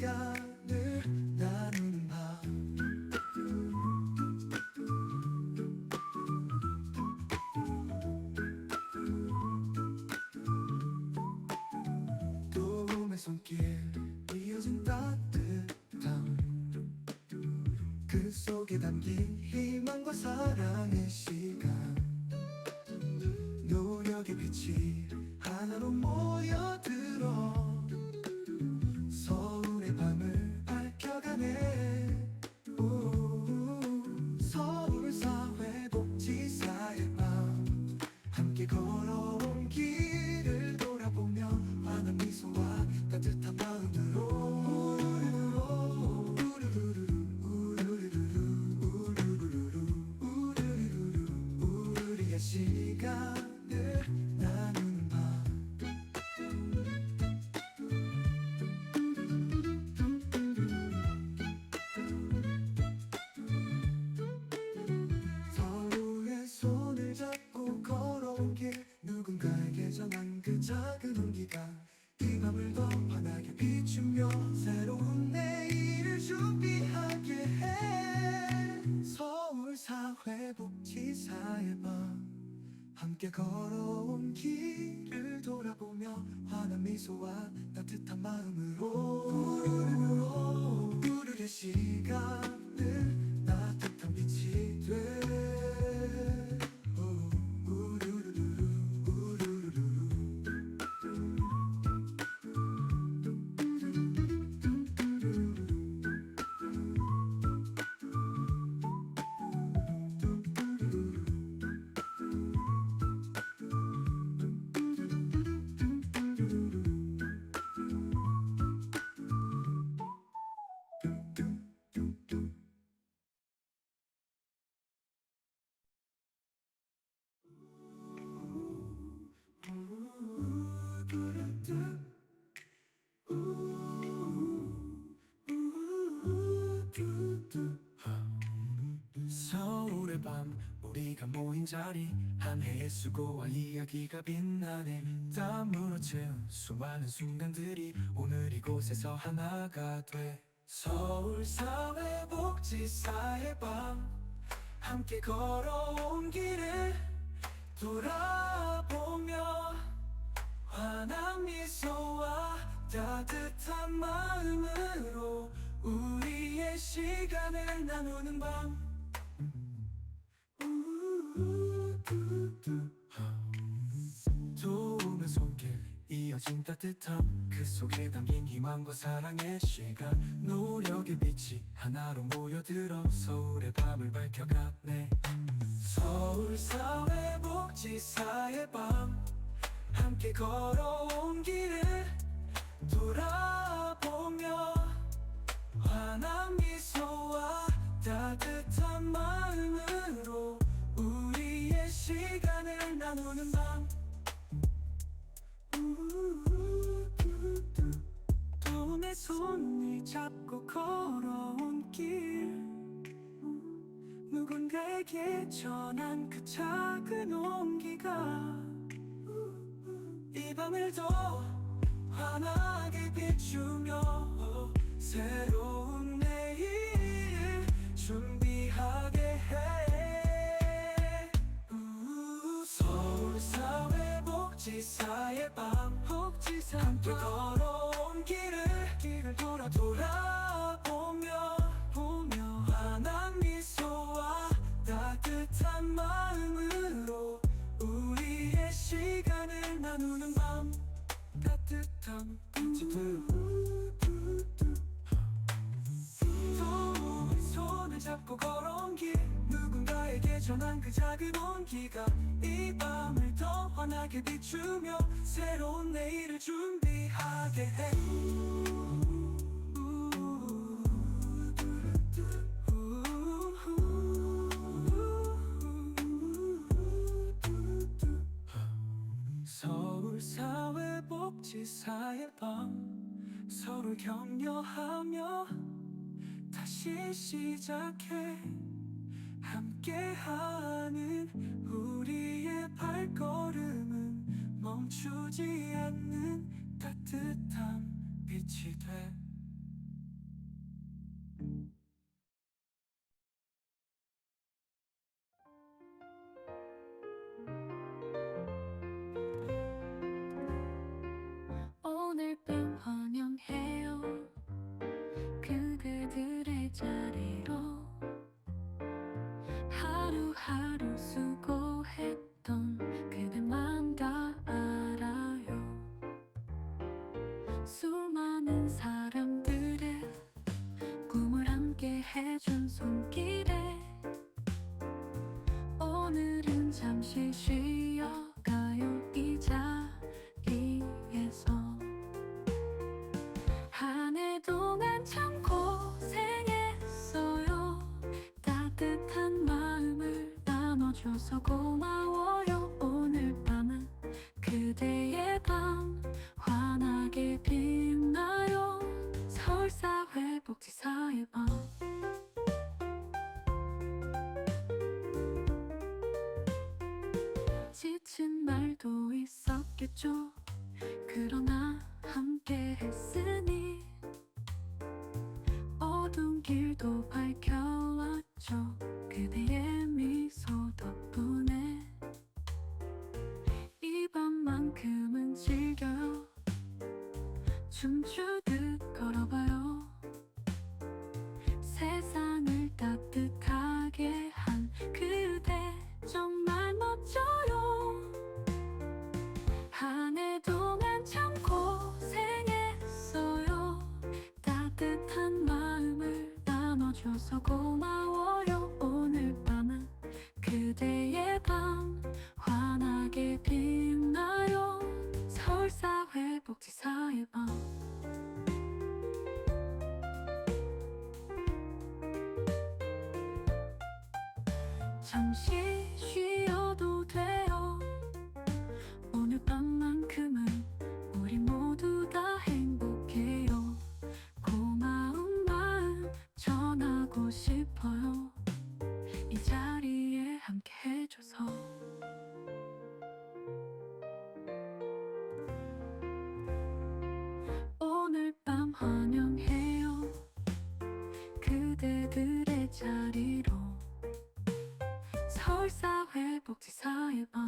시간을 나누는 밤. 도움의 손길 이어진 따뜻함. 그 속에 담긴 희망과 사랑의 시간. 노력의 빛이 하나로 모여들어 함께 걸어온 길을 돌아보며 환한 미소와 따뜻한 마음으로 우르르 시간을 서울의 밤 우리가 모인 자리 한 해의 수고와 이야기가 빛나네. 땀으로 채운 수많은 순간들이 오늘 이곳에서 하나가 돼. 서울 사회복지사의 밤 함께 걸어온 길을 돌아보며 환한 미소와 따뜻한 마음으로 우리의 시간을 나누는 밤. 도움의 손길 이어진 따뜻함. 그 속에 담긴 희망과 사랑의 시간. 노력의 빛이 하나로 모여들어 서울의 밤을 밝혀가네. 서울사회복지사의 밤. 함께 걸어온 길을 돌아보며 환한 미소와 따뜻한 마음으로 우리의 시간을 나누는 밤 돈의 손을 잡고 걸어온 길 누군가에게 전한 그 작은 온기가 이 밤을 더 환하게 비추며 새로운 내일 준비하게 해. 우, 서울사회복지사의 밤 복지사. 함께 걸어온 길을 길을 돌아 돌아 그 작은 온기가 이 밤을 더 환하게 비추며 새로운 내일을 준비하게 해. 서울사회복지사의 밤 서로 격려하며 다시 시작해 함께하는 우리의 발걸음은 멈추지 않는 따뜻한 빛이 돼 오늘은 잠시 쉬어가요. 이 자리에서 한 해 동안 참 고생했어요. 따뜻한 마음을 나눠줘서 고마워요. 오늘 밤은 그대의 밤. 환하게 빛 있었겠죠 그러나 함께 했으니 어두운 길도 밝혀왔죠. 그대의 미소 덕분에 이 밤만큼은 즐겨요 춤추 고마워요. 오늘 밤은 그대의 밤. 환하게 빛나요. 서울사회복지사의 밤. 잠시 자리로 서울사회복지사의 밤